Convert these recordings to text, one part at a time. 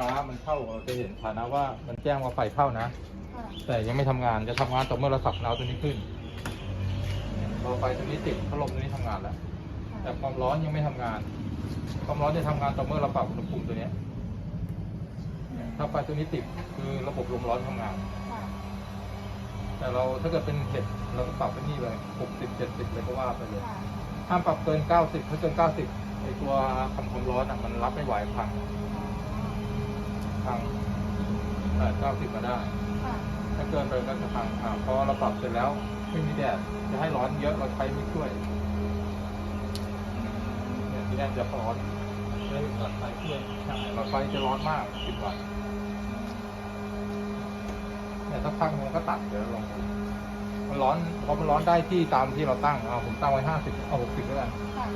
ฟ้ามันเข้าเราจะเห็นฐานะว่ามันแจ้งว่าไฟเข้านะ ค่ะแต่ยังไม่ทำงานจะทำงานต่อเมื่อเราสับเอาตัวนี้ขึ้นพอไฟตัวนี้ติดพัดลมตัวนี้ทำงานแล้ว แต่ความร้อนยังไม่ทำงาน ความร้อนจะทำงานต่อเมื่อเราปรับอุณหภูมิตัวเนี้ยถ้าไฟตัวนี้ติดคือระบบลมร้อนทำงาน ค่ะแต่เราถ้าเกิดเป็นเห็ดเราก็ปรับไปนี่เลยหกสิบเจ็ดสิบเลยก็ว่าไปเลย ค่ะห้ามปรับเกินเก้าสิบถ้าเกินเก้าสิบไอตัวคำความร้อนอะมันรับไม่ไหวพัง พังแต่เก้าสิบมาได้ ค่ะ ถ้าเกินไปก็จะพังอ่าพอเราปรับเสร็จแล้วไม่มีแดดจะให้ร้อนเยอะเราใช้ไม่ช่วยเนี่ยที่แรกจะร้อนเลยหลอดไฟช่วยใช่หลอดไฟจะร้อนมากสิบวัตต์เนี่ยถ้าพักมันก็ตัดเดี๋ยวลองดูมันร้อนพอมันร้อนได้ที่ตามที่เราตั้งเอาผมตั้งไว้ห้าสิบเอาหกสิบแล้วกันค่ะ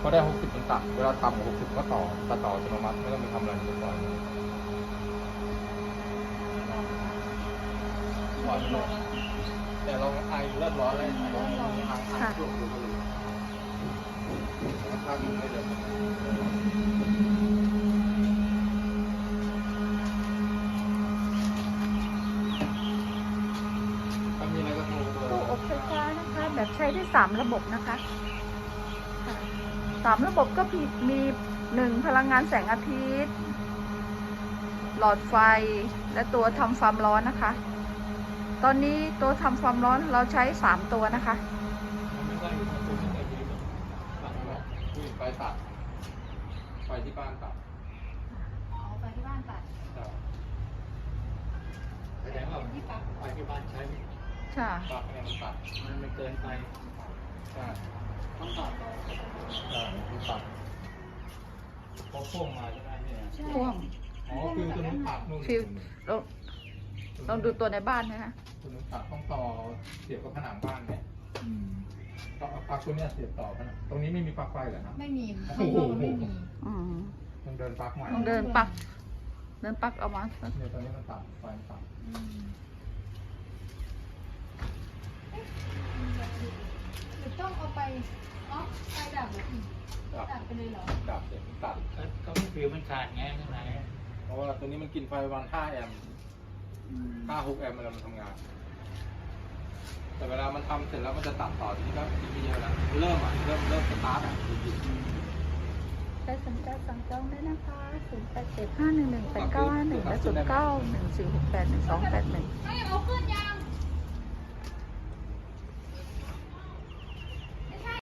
พอได้หกสิบมันตัดเวลาต่ำกว่าหกสิบก็ต่อตัดต่ออัตโนมัติไม่ต้องไปทำอะไรเยอะก่อน อนลงแต่เราไอเริ่มร้อนเลยร้อนร้อนทางทางช่วงดูดูทางดูไม่เดินถ้ามีอะไรก็โทรเบอตู้ร์อบไฟฟ้านะคะ แบบใช้ได้สามระบบนะคะค่ะสามระบบก็มีมีหนึ่งพลังงานแสงอาทิตย์ หลอดไฟและตัวทำความร้อนนะคะ ตอนนี้ตัวทำความร้อนเราใช้สามตัวนะคะไม่ได้มันตัวไม่ได้ดีตัดออกคือไฟตัด ไฟที่บ้านตัดเอาไปที่บ้านตัดใช่แสดงว่าไฟที่บ้านใช้ค่ะปลั๊กเนี่ยมันตัด มันไม่เกินไปใช่ต้องตัดใช่มันตัดพอพ่วงมาใช่ไหมเนี่ยพ่วงอ๋อคือตัวนี้ตัดนู่นฟิว ลองลองดูตัวในบ้านนะคะตัวนี้ตัดต้องต่อเสียบกับผนังบ้านเนี่ยต้องเอาปลั๊กตัวเนี้ยเสียบต่อผนังตรงนี้ไม่มีปลั๊กไฟเหรอครับ ไม่มีโอ้โห ไม่มี อืมต้องเดินปลั๊กใหม่ต้องเดินปัก เดินปักเอามาเนี่ยตอนนี้มันตัดไฟตัดหรือต้องเอาไปอ๋อไฟดับเหรออืมดับดับไปเลยเหรอ ดับเสร็จตัดก็ไม่ฟิวมันขาดไงข้างในเพราะว่าตัวนี้มันกินไฟประมาณ5แอมป์าหกแอมป์เวลามันทำงาน แต่เวลามันทำเสร็จแล้วมันจะตัดต่อทีนี้ก็ทีนี้เยอะแล้วเริ่มอะ เริ่มเริ่มสตาร์ทอะใครสนใจสั่งจองได้นะคะ0 8 7 5 1 1 8 9 5 1และ0 9 1 4 6 8 1 2 8 1